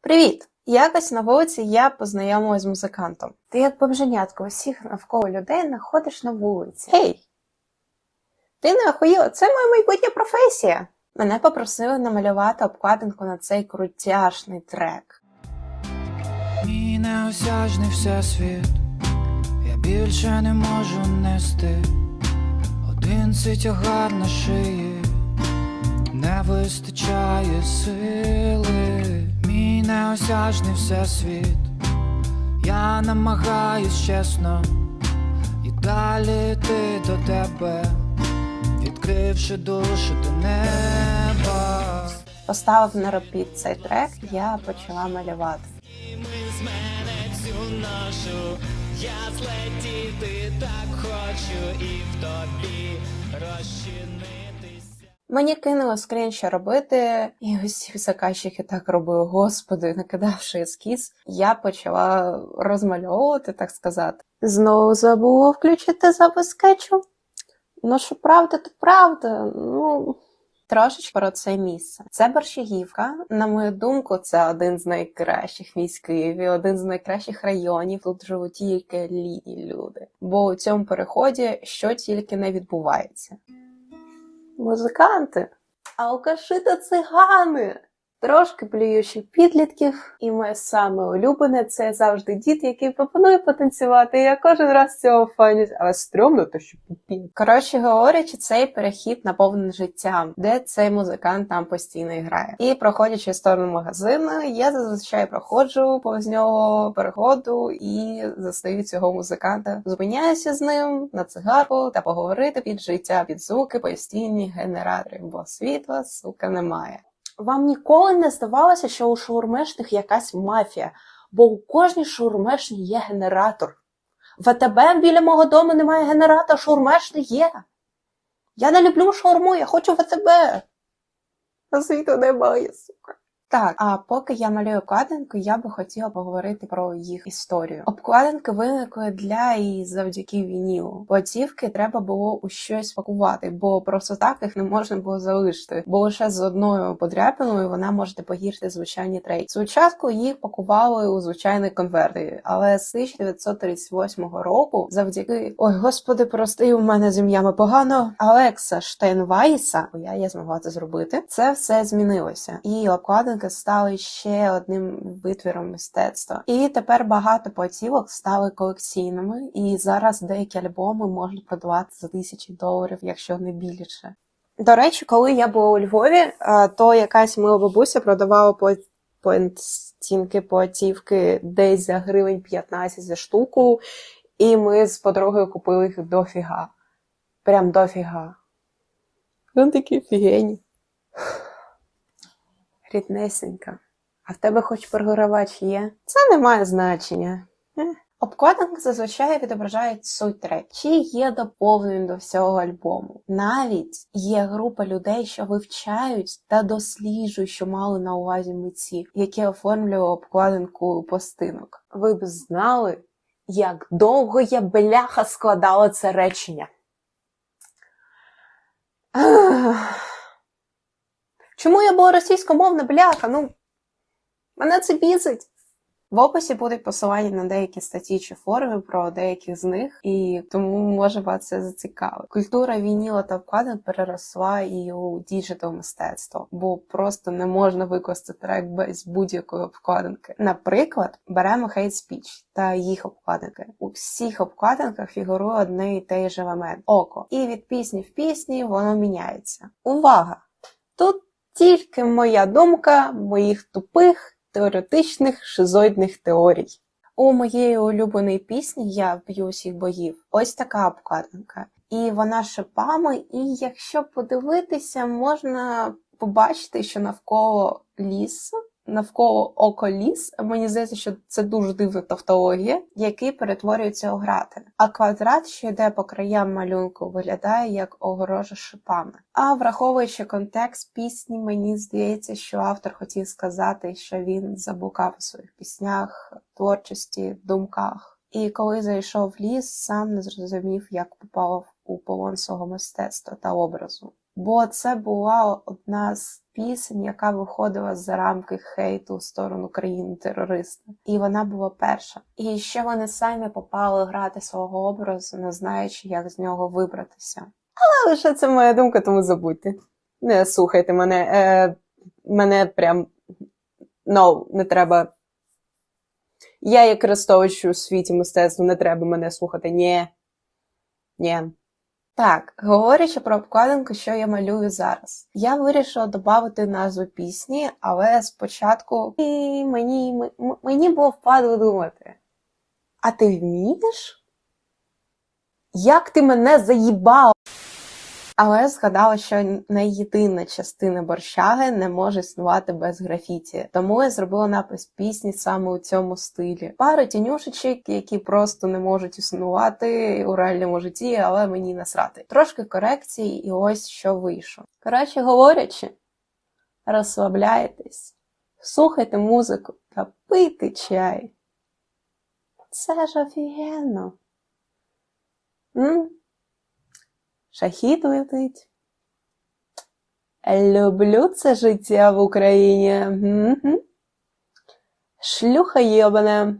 Привіт! Якось на вулиці я познайомилась з музикантом. Ти як бомженятко усіх навколо людей знаходиш на вулиці. Гей! Ти не охуїла, це моя майбутня професія. Мене попросили намалювати обкладинку на цей крутяшний трек. Мій неосяжний всесвіт, я більше не можу нести. Один цей тягар на шиї, не вистачає сили. Мій неосяжний всесвіт, я намагаюсь чесно і далі йти до тебе, відкривши душу до неба. Поставив на репіт цей трек, я почала малювати. з мене цю ношу, я злетіти так хочу і в тобі розчинитися. Мені кинули скрін, що робити, і усі заказчики так робили, господи, накидавши ескіз, я почала розмальовувати, так сказати. Знову забула включити запис скетчу. Ну, що правда, то правда. Ну. Трошечки про це місце. Це Борщагівка. На мою думку, це один з найкращих місць Києві, один з найкращих районів. Тут живуть тільки літні люди. Бо у цьому переході що тільки не відбувається. Музиканти, алкаши та цигани. Трошки плюючих підлітків, і моє саме улюблене це завжди дід, який пропонує потанцювати. Я кожен раз цього фанюсь, але стрьомно, то що піпі. Коротше говорячи, цей перехід наповнений життям, де цей музикант там постійно грає. І проходячи в сторону магазину, я зазвичай проходжу повз нього переходу і застаю цього музиканта. Зупиняюся з ним на цигарку та поговорити під життя, під звуки постійні генератори, бо світла сука немає. Вам ніколи не здавалося, що у шаурмешних якась мафія, бо у кожній шаурмешні є генератор. В АТБ біля мого дому немає генератора, шаурмешний є. Я не люблю шаурму, я хочу в АТБ. А світу немає, сука. Так, а поки я малюю обкладинку, я би хотіла поговорити про їх історію. Обкладинки виникли для і завдяки вінілу. Платівки треба було у щось пакувати, бо просто так їх не можна було залишити, бо лише з одною подряпиною вона може погіршити звичайні трейки. Спочатку їх пакували у звичайні конверти, але з 1938 року, завдяки ой, господи, прости, у мене з ім'ями погано. Алекса Штейнвайса, я, я змогла це зробити. Це все змінилося, і обкладинки стали ще одним витвіром мистецтва. І тепер багато платівок стали колекційними, і зараз деякі альбоми можна продавати за тисячі доларів, якщо не більше. До речі, коли я була у Львові, то якась мила бабуся продавала по стінки платівки десь за гривень 15 за штуку, і ми з подругою купили їх дофіга. Прям дофіга. Вони такі фігені. Ріднесенька. А в тебе хоч програвач є? Це не має значення. Е. Обкладинки зазвичай відображають суть трек, чи є доповненням до всього альбому. Навіть є група людей, що вивчають та досліджують, що мали на увазі митці, які оформлювали обкладинку пластинок. Ви б знали, як довго я бляха складала це речення. Ах. Чому я була російськомовна бляха? Ну, мене це бісить. В описі будуть посилання на деякі статті чи форуми про деяких з них, і тому може вас це зацікавити. Культура вініла та вкладин переросла і у діджитал мистецтво, бо просто не можна викласти трек без будь-якої обкладинки. Наприклад, беремо Hate Speech та їх обкладинки. У всіх обкладинках фігурує одне і той же момент око. І від пісні в пісні воно міняється. Увага! Тут тільки моя думка моїх тупих теоретичних шизоїдних теорій. У моєї улюбленої пісні Я вб'ю усіх богів. Ось така обкладинка. І вона шипами, і якщо подивитися, можна побачити, що навколо лісу, навколо око ліс, мені здається, що це дуже дивна тавтологія, який перетворюється у грати. А квадрат, що йде по краям малюнку, виглядає як огорожа шипами. А враховуючи контекст пісні, мені здається, що автор хотів сказати, що він заблукав у своїх піснях, творчості, думках. І коли зайшов в ліс, сам не зрозумів, як попав у полон свого мистецтва та образу. Бо це була одна з пісень, яка виходила за рамки хейту в сторону країни терориста. І вона була перша. І ще вони самі попали грати свого образу, не знаючи, як з нього вибратися. Але лише це моя думка, тому забудьте. Не слухайте мене. Е, мене прям no, не треба. Я як Ростович у світі мистецтва, не треба мене слухати. Ні. Ні. Так, говорячи про обкладинку, що я малюю зараз. Я вирішила додати назву пісні, але спочатку і мені, мені було впадло думати. А ти вмієш? Як ти мене заїбав? Але згадала, що не єдина частина борщаги не може існувати без графіті. Тому я зробила напис пісні саме у цьому стилі. Пару тінюшечок, які просто не можуть існувати у реальному житті, але мені насрати. Трошки корекцій, і ось що вийшло. Коротше говорячи, розслабляйтесь, слухайте музику та пийте чай. Це ж офігенно. М? Шахіт летить. Люблю це життя в Україні. Шлюха єбане.